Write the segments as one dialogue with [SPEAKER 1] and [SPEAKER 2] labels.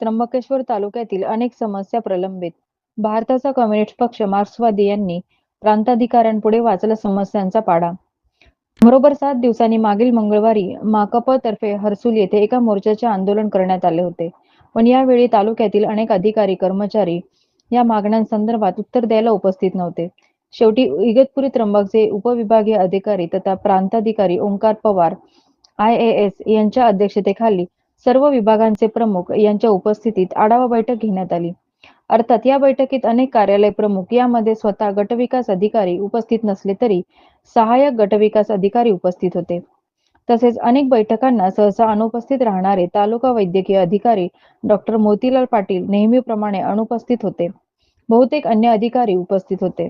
[SPEAKER 1] त्र्यंबकेश्वर तालुक्यातील अनेक समस्या प्रलंबित. भारताचा कम्युनिस्ट पक्ष मार्क्सवादी यांनी प्रांताधिकाऱ्यांपुढे वाचला समस्यांचा पाडा. बरोबर सात दिवसांनी मागील मंगळवारी तर्फे हर्सुल येथे एका मोर्चाचे आंदोलन करण्यात आले होते. पण यावेळी तालुक्यातील अनेक अधिकारी कर्मचारी या मागण्यांसंदर्भात उत्तर द्यायला उपस्थित नव्हते. शेवटी इगतपुरी त्र्यंबकचे उपविभागीय अधिकारी तथा प्रांताधिकारी Omkar Pawar I A S यांच्या अध्यक्षतेखाली सर्व विभागांचे प्रमुख यांच्या उपस्थितीत आढावा बैठक घेण्यात आली. अर्थात या बैठकीत अनेक कार्यालय प्रमुख यामध्ये स्वतः गटविकास अधिकारी उपस्थित नसले तरी सहाय्यक गटविकास अधिकारी उपस्थित होते. तसेच अनेक बैठकांना सहसा अनुपस्थित राहणारे तालुका वैद्यकीय अधिकारी डॉक्टर मोतीलाल पाटील नेहमीप्रमाणे अनुपस्थित होते. बहुतेक अन्य अधिकारी उपस्थित होते.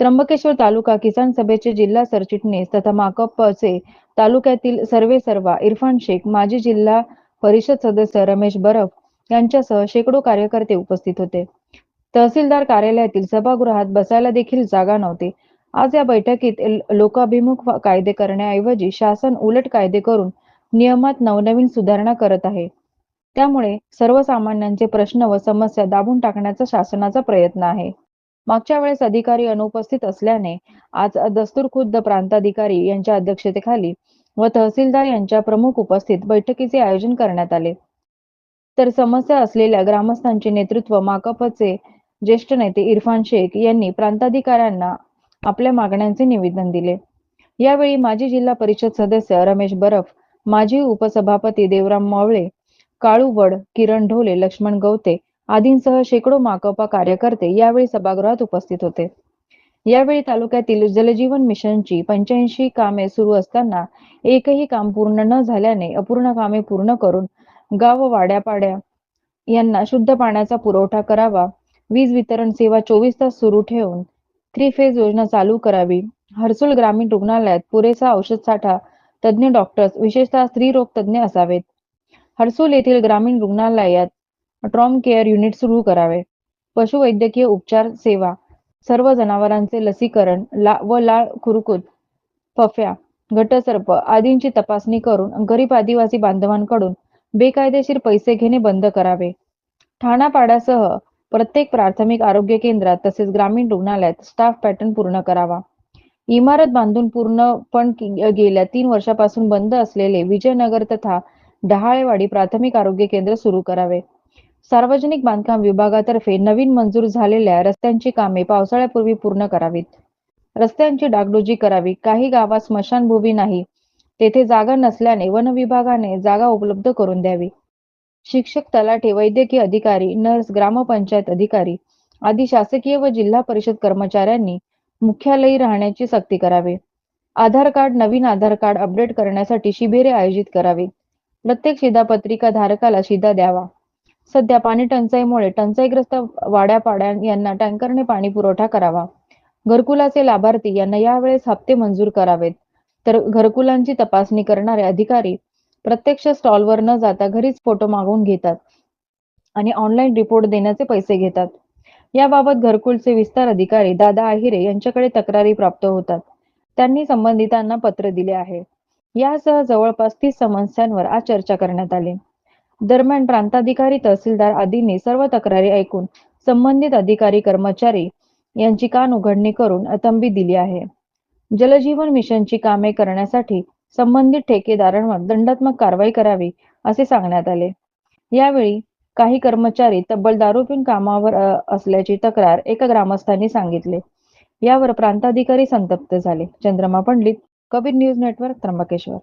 [SPEAKER 1] त्र्यंबकेश्वर तालुका किसान सभेचे जिल्हा सरचिटणीस तथा माकपचे तालुक्यातील सर्वे सर्वा इरफान शेख माजी जिल्हा परिषद सदस्य रमेश बरफ यांच्यासह शेकडो कार्यकर्ते उपस्थित होते. तहसीलदार कार्यालयातील सभागृहात बसायला देखील जागा नव्हती. आज या बैठकीत लोकाभिमुख कायदे करण्याऐवजी शासन उलट कायदे करून नियमात नवनवीन सुधारणा करत आहे. त्यामुळे सर्वसामान्यांचे प्रश्न व समस्या दाबून टाकण्याचा शासनाचा प्रयत्न आहे. मागच्या वेळेस अधिकारी अनुपस्थित असल्याने आज दस्तूर खुद्द प्रांताधिकारी यांच्या अध्यक्षतेखाली व तहसीलदार यांच्या प्रमुख उपस्थित बैठकीचे आयोजन करण्यात आले. तर समस्या असलेल्या ग्रामस्थांचे नेतृत्व माकपचे ज्येष्ठ नेते इरफान शेख यांनी प्रांताधिकाऱ्यांना आपल्या मागण्यांचे निवेदन दिले. यावेळी माजी जिल्हा परिषद सदस्य रमेश बरफ माजी उपसभापती देवराम मावळे काळू वड किरण ढोले लक्ष्मण गवते आदींसह शेकडो माकपा कार्यकर्ते यावेळी सभागृहात उपस्थित होते. यावेळी तालुक्यातील जलजीवन मिशनची पंच्याऐंशी कामे सुरू असताना एकही काम पूर्ण न झाल्याने अपूर्ण कामे पूर्ण करून गाव वाड्यापाड्या यांना शुद्ध पाण्याचा पुरवठा करावा वीज वितरण सेवा चोवीस तास सुरू ठेवून थ्री फेज योजना चालू करावी. हर्सुल ग्रामीण रुग्णालयात पुरेसा औषध साठा तज्ज्ञ डॉक्टर्स विशेषतः स्त्रीरोग तज्ज्ञ असावेत. हर्सुल येथील ग्रामीण रुग्णालयात ट्रॉम केअर युनिट सुरू करावे. पशुवैद्यकीय उपचार सेवा सर्व जनावरांचे लसीकरण ला व लाळ खुरकूत पफ्या घटसर्प आदींची तपासणी करून गरीब आदिवासी बांधवांकडून बेकायदेशीर पैसे घेणे बंद करावे. ठाणापाड्यासह प्रत्येक प्राथमिक आरोग्य केंद्रात तसेच ग्रामीण रुग्णालयात स्टाफ पॅटर्न पूर्ण करावा. इमारत बांधून पूर्ण पण गेल्या तीन वर्षापासून बंद असलेले विजयनगर तथा डहाळेवाडी प्राथमिक आरोग्य केंद्र सुरू करावे. सार्वजनिक बांधकाम विभागातर्फे नवीन मंजूर झालेल्या रस्त्यांची कामे पावसाळ्यापूर्वी पूर्ण करावीत. रस्त्यांची डागडुजी करावी. काही गावात स्मशानभूमी नाही. तेथे जागा नसल्याने वन विभागाने जागा उपलब्ध करून द्यावी. शिक्षक तलाठी वैद्यकीय अधिकारी नर्स ग्रामपंचायत अधिकारी आदी शासकीय व जिल्हा परिषद कर्मचाऱ्यांनी मुख्यालयी राहण्याची सक्ती करावी. आधार कार्ड नवीन आधार कार्ड अपडेट करण्यासाठी शिबिरे आयोजित करावीत. प्रत्येक शिधापत्रिका धारकाला शिधा द्यावा. सध्या पाणी टंचाईमुळे टंचाईग्रस्त वाड्यापाड्या यांना टँकरने पाणी पुरवठा करावा. घरकुलाचे लाभार्थी यांना यावेळेस हप्ते मंजूर करावेत. तर घरकुलांची तपासणी करणारे अधिकारी प्रत्यक्ष स्टॉलवर न जाता घरीच फोटो मागवून घेतात आणि ऑनलाईन रिपोर्ट देण्याचे पैसे घेतात. याबाबत घरकुलचे विस्तार अधिकारी दादा आहिरे यांच्याकडे तक्रारी प्राप्त होतात. त्यांनी संबंधितांना पत्र दिले आहे. यासह जवळपास तीस समस्यांवर आज चर्चा करण्यात आली. दरम्यान प्रांताधिकारी तहसीलदार आदींनी सर्व तक्रारी ऐकून संबंधित अधिकारी कर्मचारी यांची कान उघडणी करून अतंबी दिली आहे. जलजीवन मिशनची कामे करण्यासाठी संबंधित ठेकेदारांवर दंडात्मक कारवाई करावी असे सांगण्यात आले. यावेळी काही कर्मचारी तब्बल दारू पिऊन कामावर असल्याची तक्रार एका ग्रामस्थांनी सांगितले. यावर प्रांताधिकारी संतप्त झाले. Chandrama Pandit Kabir news network Trimbakeshwar.